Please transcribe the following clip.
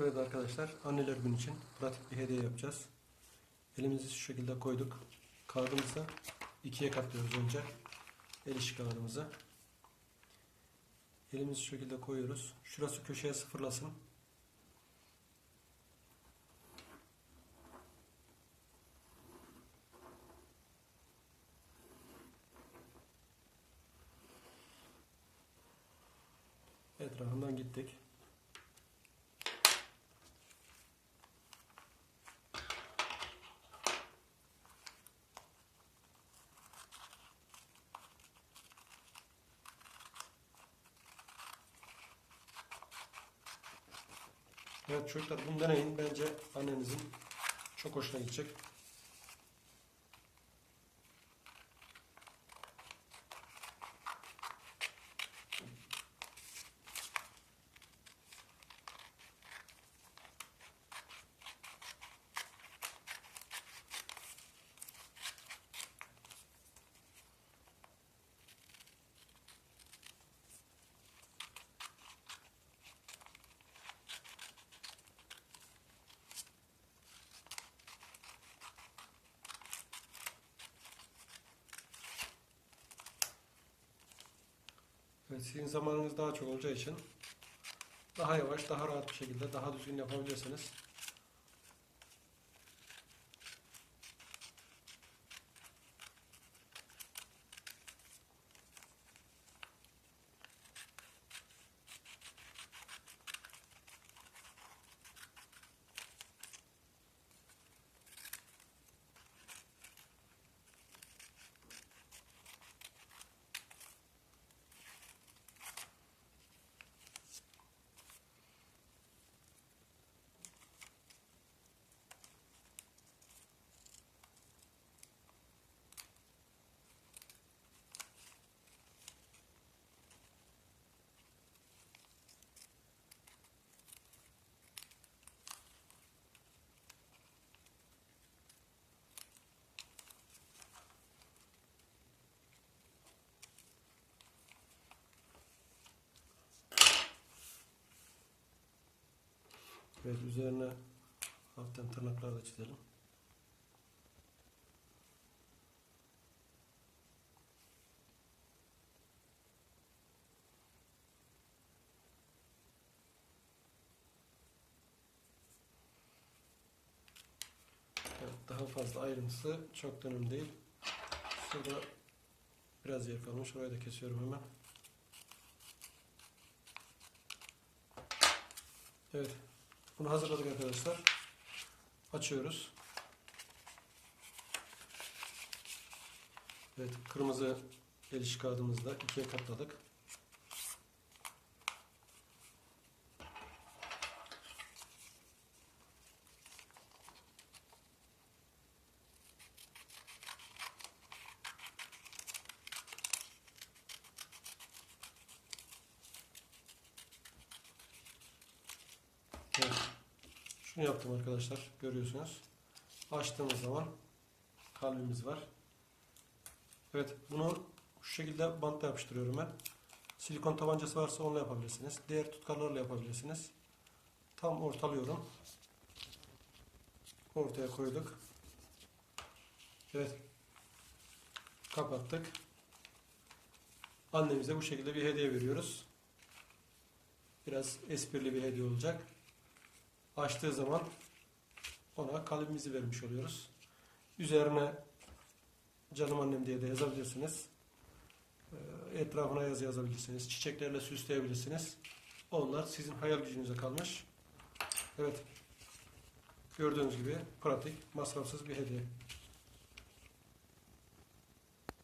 Evet arkadaşlar, anneler günü için pratik bir hediye yapacağız. Elimizi şu şekilde koyduk. Kağıdımızı ikiye katlıyoruz önce. El işi kağıdımızı. Elimizi şu şekilde koyuyoruz. Şurası köşeye sıfırlasın. Etrafından gittik. Evet çocuklar bunu deneyin. Bence annenizin çok hoşuna gidecek. Evet, sizin zamanınız daha çok olacağı için daha yavaş, daha rahat bir şekilde, daha düzgün yapabilirsiniz. Evet, üzerine hafiften tırnaklar da çizelim. Evet, daha fazla ayrıntısı çok önemli değil. Şurada biraz yer kalmış. Orayı da kesiyorum hemen. Evet. Bunu hazırladık arkadaşlar. Açıyoruz. Evet, kırmızı el işi kağıdımızı da ikiye katladık. Evet. Şunu yaptım arkadaşlar. Görüyorsunuz. Açtığımız zaman kalbimiz var. Evet. Bunu şu şekilde bantla yapıştırıyorum ben. Silikon tabancası varsa onunla yapabilirsiniz. Diğer tutkallarla yapabilirsiniz. Tam ortalıyorum. Ortaya koyduk. Evet. Kapattık. Annemize bu şekilde bir hediye veriyoruz. Biraz esprili bir hediye olacak açtığı zaman ona kalemimizi vermiş oluyoruz. Üzerine canım annem diye de yazabilirsiniz. Ee, Etrafına yazı yazabilirsiniz. Çiçeklerle süsleyebilirsiniz. Onlar sizin hayal gücünüze kalmış. Evet. Gördüğünüz gibi pratik, masrafsız bir hediye.